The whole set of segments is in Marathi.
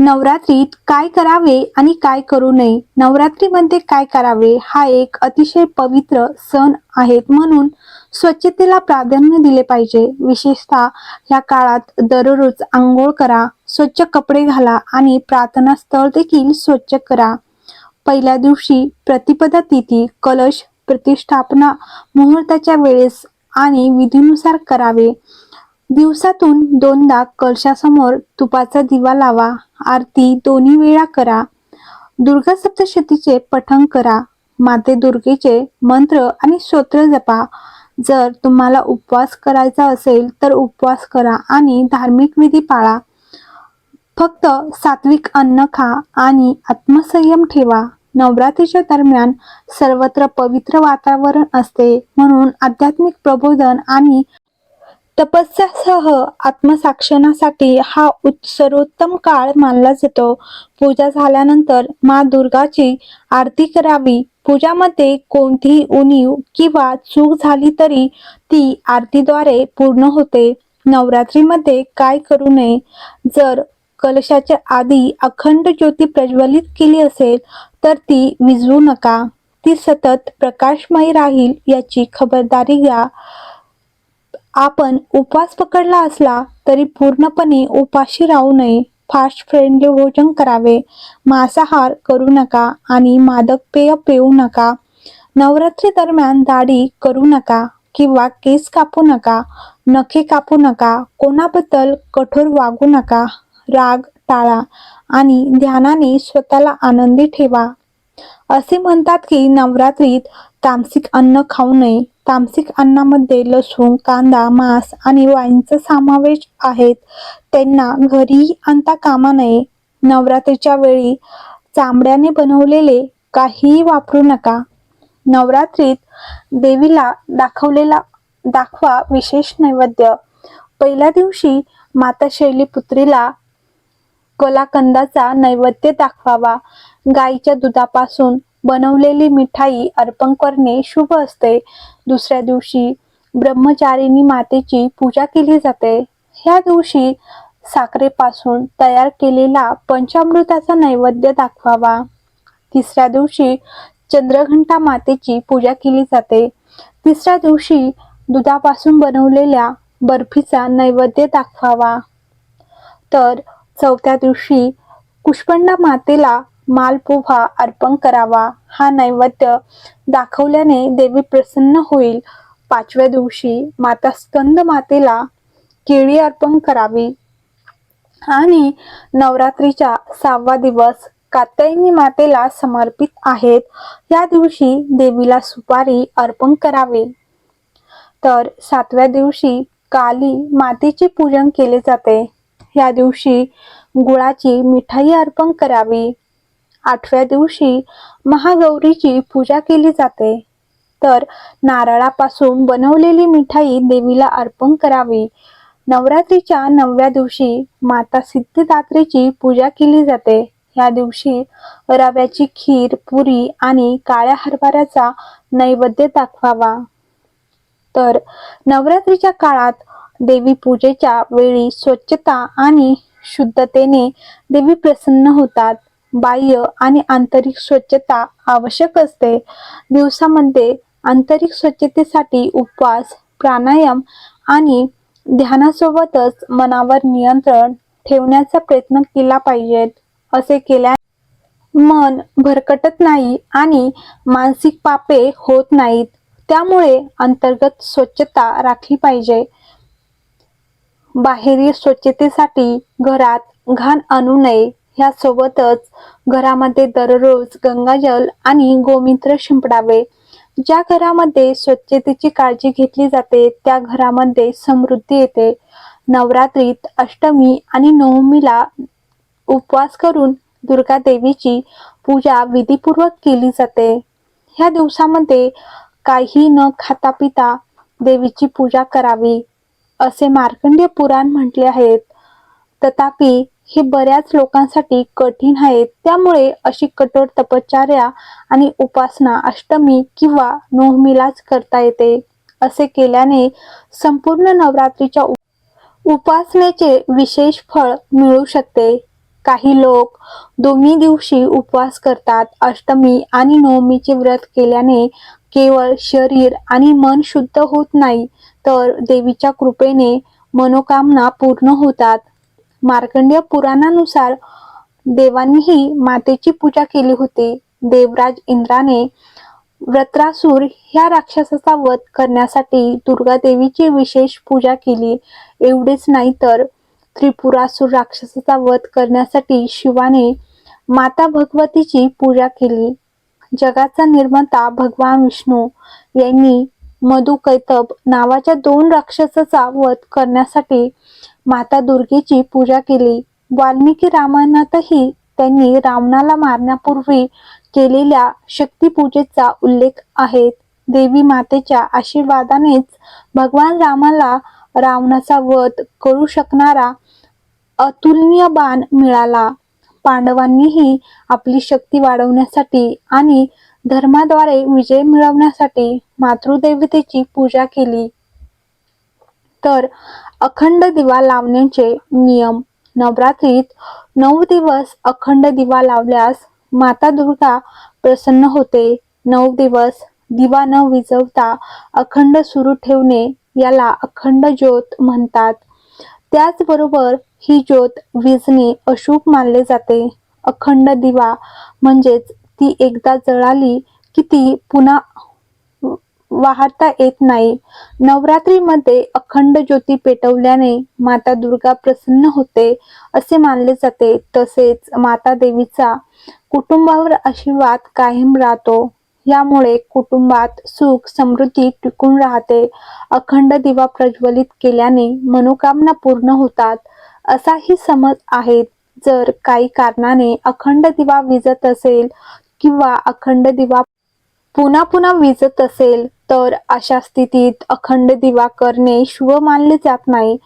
नवरात्रीत काय करावे आणि काय करू नये? नवरात्रीमध्ये काय करावे? हा एक अतिशय पवित्र सण आहेत म्हणून स्वच्छतेला प्राधान्य दिले पाहिजे. विशेषतः या काळात दररोज आंघोळ करा स्वच्छ कपडे घाला आणि प्रार्थना स्थळ देखील स्वच्छ करा. पहिल्या दिवशी प्रतिपदा तिथी कलश प्रतिष्ठापना मुहूर्ताच्या वेळेस आणि विधीनुसार करावे. दिवसातून दोनदा कलशासमोर तुपाचा दिवा लावा आरती दोन्ही वेळा करा. दुर्गा सप्तशतीचे पठण करा. माते दुर्गेचे मंत्र आणि स्तोत्र जपा. जर तुम्हाला उपवास करायचा असेल तर उपवास करा आणि धार्मिक विधी पाळा. फक्त सात्विक अन्न खा आणि आत्मसंयम ठेवा. नवरात्रीच्या दरम्यान सर्वत्र पवित्र वातावरण असते म्हणून आध्यात्मिक प्रबोधन आणि तपस्यासह आत्मसाक्षणासाठी हा सर्वोत्तम काळ मानला जातो. पूजा झाल्यानंतर मा दुर्गाची आरती करावी. पूजामध्ये कोणतीही उणीव किंवा चूक झाली तरी ती आरतीद्वारे पूर्ण होते. नवरात्रीमध्ये काय करू नये? जर कलशाच्या आधी अखंड ज्योती प्रज्वलित केली असेल तर ती विजवू नका. ती सतत प्रकाशमय राहील याची खबरदारी घ्या. आपण उपवास पकडला असला तरी पूर्णपणे उपाशी राहू नये. फास्ट फ्रेंडली भोजन करावे. मांसाहार करू नका आणि मादक पेय पिऊ नका. नवरात्री दरम्यान दाढी करू नका किंवा केस कापू नका नखे कापू नका कोणाबद्दल कठोर वागू नका राग टाळा आणि ध्यानाने स्वतःला आनंदी ठेवा. असे म्हणतात की नवरात्रीत तामसिक अन्न खाऊ नये. तामसिक अन्नामध्ये लसूण कांदा मांस आणि वाईनचा समावेश आहेत. त्यांना घरीही आणता कामा नये. नवरात्रीच्या वेळी चामड्याने बनवलेले काहीही वापरू नका. नवरात्रीत देवीला दाखवलेला दाखवा विशेष नैवेद्य. पहिल्या दिवशी माता शैलीपुत्रीला कलाकंदाचा नैवेद्य दाखवावा. गाईच्या दुधापासून बनवलेली मिठाई अर्पण करणे शुभ असते. दुसऱ्या दिवशी ब्रह्मचारिणी मातेची पूजा केली जाते. ह्या दिवशी साखरेपासून तयार केलेला पंचामृताचा नैवेद्य दाखवावा. तिसऱ्या दिवशी चंद्रघंटा मातेची पूजा केली जाते. तिसऱ्या दिवशी दुधापासून बनवलेल्या बर्फीचा नैवेद्य दाखवावा. तर चौथ्या दिवशी कुष्पंडा मातेला मालपोहा अर्पण करावा. हा नैवेद्य दाखवल्याने देवी प्रसन्न होईल. पाचव्या दिवशी माता स्कंद मातेला केळी अर्पण करावी. आणि नवरात्रीचा सहावा दिवस कात्यायनी मातेला समर्पित आहेत. या दिवशी देवीला सुपारी अर्पण करावे. तर सातव्या दिवशी काली मातेचे पूजन केले जाते. या दिवशी गुळाची मिठाई अर्पण करावी. आठव्या दिवशी महागौरीची पूजा केली जाते. तर नारळापासून बनवलेली मिठाई देवीला अर्पण करावी. नवरात्रीच्या नवव्या दिवशी माता सिद्धिदात्रीची पूजा केली जाते. या दिवशी रव्याची खीर पुरी आणि काळ्या हरभऱ्याचा नैवेद्य दाखवावा. तर नवरात्रीच्या काळात देवी पूजेच्या वेळी स्वच्छता आणि शुद्धतेने देवी प्रसन्न होतात. बाह्य आणि आंतरिक स्वच्छता आवश्यक असते. दिवसामध्ये आंतरिक स्वच्छतेसाठी उपवास प्राणायाम आणि ध्यानासोबतच मनावर नियंत्रण ठेवण्याचा प्रयत्न केला पाहिजेत असे केल्या मन भरकटत नाही आणि मानसिक पापे होत नाहीत. त्यामुळे अंतर्गत स्वच्छता राखली पाहिजे. बाहेरील स्वच्छतेसाठी घरात घाण आणू नये. यासोबतच घरामध्ये दररोज गंगाजल आणि गोमित्र शिंपडावे. ज्या घरामध्ये स्वच्छतेची काळजी घेतली जाते त्या घरामध्ये समृद्धी येते. नवरात्रीत अष्टमी आणि नवमीला उपवास करून दुर्गा देवीची पूजा विधीपूर्वक केली जाते. ह्या दिवसामध्ये काही न खाता पिता देवीची पूजा करावी असे मार्कंडेय पुराण म्हटले आहेत. तथापि हे बऱ्याच लोकांसाठी कठीण आहेत. त्यामुळे अशी कठोर तपश्चर्या आणि उपासना अष्टमी किंवा नवमीलाच करता येते असे केल्याने संपूर्ण नवरात्रीच्या उप- उपासनेचे विशेष फळ मिळू शकते. काही लोक दोन्ही दिवशी उपवास करतात अष्टमी आणि नवमीचे व्रत केल्याने केवळ शरीर आणि मन शुद्ध होत नाही तर देवीच्या कृपेने मनोकामना पूर्ण होतात. मार्कंडेय पुराणानुसार देवांनीही मातेची पूजा केली होती. देवराज इंद्राने व्रत्रासूर ह्या राक्षसाचा वध करण्यासाठी दुर्गा देवीची विशेष पूजा केली. एवढेच नाही तर त्रिपुरासूर राक्षसाचा वध करण्यासाठी शिवाने माता भगवतीची पूजा केली. जगाचा निर्माता भगवान विष्णू यांनी मधु कैतब नावाच्या दोन राक्षसाचा वध करण्यासाठी माता दुर्गेची पूजा केली. वाल्मिकी रामायणातही त्यांनी रावणाला मारण्यापूर्वी केलेल्या शक्तीपूजेचा उल्लेख आहे. देवी मातेच्या आशीर्वादानेच भगवान रामाला रावणाचा वध करू शकणारा अतुलनीय बाण मिळाला. पांडवांनीही आपली शक्ती वाढवण्यासाठी आणि धर्माद्वारे विजय मिळवण्यासाठी मातृदेवतेची पूजा केली. तर अखंड दिवा लावण्याचे नियम. नवरात्रीत नऊ दिवस अखंड दिवा लावल्यास माता दुर्गा प्रसन्न होते. नऊ दिवस दिवा न विजवता अखंड सुरू ठेवणे याला अखंड ज्योत म्हणतात. त्याचबरोबर ही ज्योत विजणे अशुभ मानले जाते. अखंड दिवा म्हणजेच ती एकदा जळाली की ती पुन्हा वाहता येत नाही. नवरात्रीमध्ये अखंड ज्योती पेटवल्याने माता दुर्गा प्रसन्न होते असे मानले जाते. तसेच माता देवीचा कुटुंबावर आशीर्वाद कायम राहतो. यामुळे कुटुंबात सुख समृद्धी टिकून राहते. अखंड दिवा प्रज्वलित केल्याने मनोकामना पूर्ण होतात. असाही समज आहे जर काही कारणाने अखंड दिवा विजत असेल किंवा अखंड दिवा पुन्हा पुन्हा विजत असेल तर अशा स्थितीत अखंड दिवा करणे शुभ मानले जात नाही.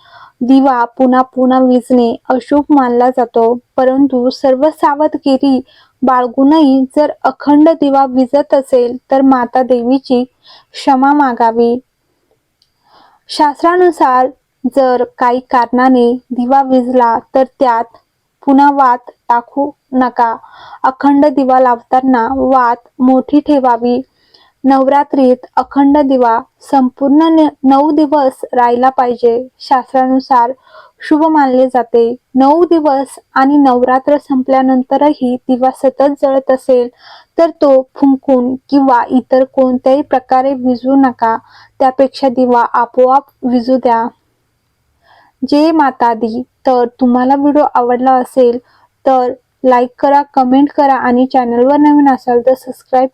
दिवा पुन्हा पुन्हा विजणे अशुभ मानला जातो. परंतु सर्व सावधगिरी बाळगूनही जर अखंड दिवा विजत असेल तर माता देवीची क्षमा मागावी. शास्त्रानुसार जर काही कारणाने दिवा विजला तर त्यात पुन्हा वात टाकू नका. अखंड दिवा लावताना वात मोठी ठेवावी. नवरात्रीत अखंड दिवा संपूर्ण न- नऊ दिवस राहिला पाहिजे. शास्त्रानुसार शुभ मानले जाते. नऊ दिवस आणि नवरात्र संपल्यानंतरही दिवा सतत जळत असेल तर तो फुंकून किंवा इतर कोणत्याही प्रकारे विजू नका. त्यापेक्षा दिवा आपोआप विजू द्या. जे माता दी तर तुम्हाला व्हिडिओ आवडला असेल तर लाईक करा कमेंट करा आणि चॅनलवर नवीन असाल तर सबस्क्राईब